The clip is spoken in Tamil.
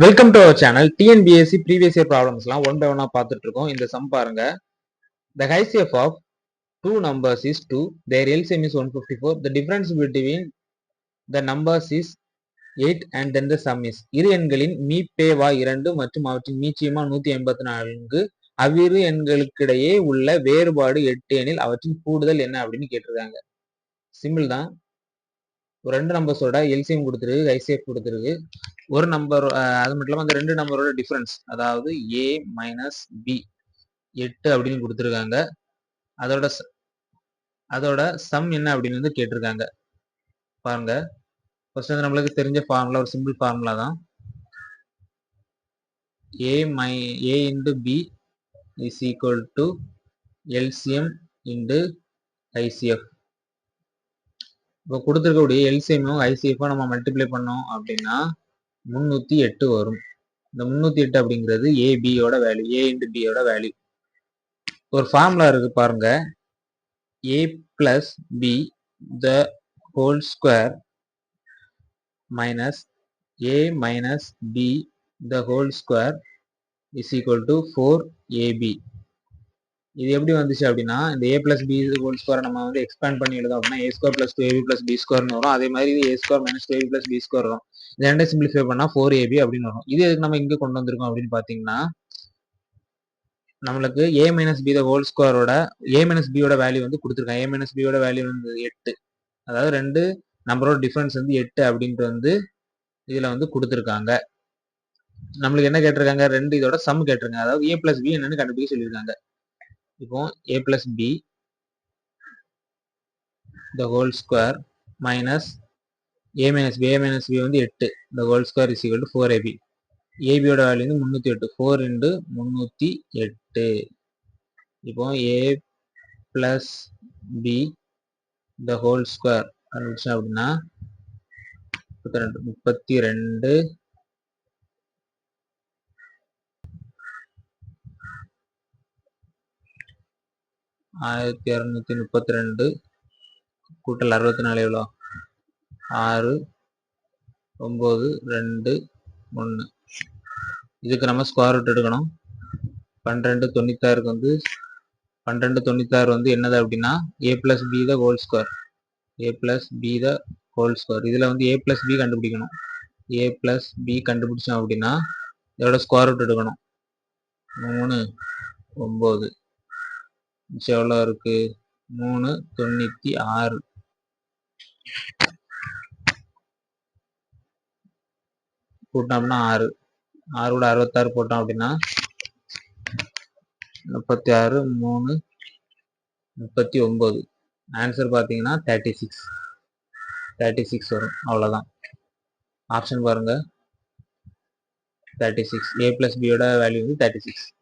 Welcome to our channel TNPSC previous year ப்ராப்ளம்ஸ்லாம் one by one பார்த்துட்டு இருக்கோம் இந்த சம் பாருங்க. The HCF of two numbers is two their LCM is one fifty four the difference between the numbers is eight and then the sum is இரு எண்களின் மீப்பேவா இரண்டு மற்றும் அவற்றின் மீச்சியமா நூற்றி எண்பத்தி நான்கு. அவ்விரு எண்களுக்கிடையே உள்ள வேறுபாடு எட்டு எனில் அவற்றின் கூடுதல் என்ன அப்படின்னு கேட்டிருக்காங்க. சிம்பிள் தான். ஒரு ரெண்டு நம்பர்ஸோட எல்சிஎம் கொடுத்துருக்கு ஐசிஎஃப் கொடுத்துருக்கு. ஒரு நம்பர் அது மட்டும் இல்லாமல் அந்த ரெண்டு நம்பரோட டிஃபரன்ஸ் அதாவது ஏ மைனஸ் பி எட்டு அப்படின்னு கொடுத்துருக்காங்க. அதோட அதோட சம் என்ன அப்படின்னு வந்து கேட்டிருக்காங்க. பாருங்க. ஃபர்ஸ்ட் வந்து நம்மளுக்கு தெரிஞ்ச ஃபார்முலா ஒரு சிம்பிள் ஃபார்முலா தான். A my A into B is equal to LCM into HCF இப்போ கொடுத்துருக்கக்கூடிய எல்சிஎம்மும் ஐசிஎஃப்பும் நம்ம மல்டிப்ளை பண்ணோம் அப்படின்னா முந்நூற்றி எட்டு வரும். இந்த முந்நூற்றி எட்டு அப்படிங்கிறது ஏபியோட வேல்யூ ஏ இன்டு பியோட வேல்யூ ஒரு ஃபார்முலா இருக்கு பாருங்க. A plus B the whole square minus A minus B the whole square is equal to four AB இது எப்படி வந்துச்சு அப்படின்னா இந்த ஏ பிளஸ் பி ஹோல் ஸ்கோரை நம்ம வந்து எக்ஸ்பேண்ட் பண்ணி எழுதோம் அப்படின்னா A square plus two AB plus B ஸ்கோர்னு வரும். அதே மாதிரி இது A square minus two AB plus B square வரும். இது ரெண்டே சிம்பிளிஃபை பண்ணா ஃபோர் ஏபி அப்படின்னு வரும். இது எதுக்கு நம்ம இங்கே கொண்டு வந்திருக்கோம் அப்படின்னு பார்த்தீங்கன்னா நம்மளுக்கு A minus B the whole ஸ்கோரோட A minus பியோட வேல்யூ வந்து கொடுத்துருக்காங்க. ஏ மைனஸ் பியோட வேல்யூ வந்து எட்டு. அதாவது ரெண்டு நம்பரோட டிஃபரன்ஸ் வந்து எட்டு அப்படின்ட்டு வந்து இதில் வந்து கொடுத்துருக்காங்க. நம்மளுக்கு என்ன கேட்டிருக்காங்க? ரெண்டு இதோட சம் கேட்டிருக்காங்க. அதாவது ஏ பிளஸ் பி என்னன்னு கண்டுபிடிக்க சொல்லியிருக்காங்க. இப்போ A plus B the whole square minus A minus B A minus B வந்து எட்டு. The whole square is equal to four AB ஏபியோட value வந்து முந்நூற்றி எட்டு. ஃபோர் இன்டு முந்நூற்றி எட்டு. இப்போ A plus B the whole square கண்டுபிடிச்சோம் அப்படின்னா முப்பத்தி ரெண்டு ஆயிரத்தி இரநூத்தி முப்பத்தி ரெண்டு. கூட்டல் அறுபத்தி நாலு எவ்வளோ? ஆறு ஒம்பது ரெண்டு ஒன்று. இதுக்கு நம்ம ஸ்கொயர் ரூட் எடுக்கணும். பன்னிரெண்டு தொண்ணூத்தாறுக்கு வந்து பன்னிரெண்டு தொண்ணூத்தாறு வந்து என்னது அப்படின்னா A plus B the whole square A plus B the whole square இதில் வந்து ஏ பிளஸ் பி கண்டுபிடிக்கணும். ஏ பிளஸ் பி கண்டுபிடிச்சோம் அப்படின்னா இதோட ஸ்கொயர் ரூட் எடுக்கணும். மூணு ஒம்பது. எவ்வளோ இருக்கு? மூணு தொண்ணூற்றி ஆறு. கூட்டினோம்னா ஆறு. ஆறோட அறுபத்தாறு போட்டோம் அப்படின்னா முப்பத்தி ஆறு மூணு முப்பத்தி ஒம்பது ஆன்சர் பார்த்தீங்கன்னா தேர்ட்டி சிக்ஸ் தேர்ட்டி சிக்ஸ் வரும். அவ்வளோதான் ஆப்ஷன் பாருங்க. தேர்ட்டி சிக்ஸ் ஏ பிளஸ் பியோட வேல்யூ வந்து தேர்ட்டி சிக்ஸ்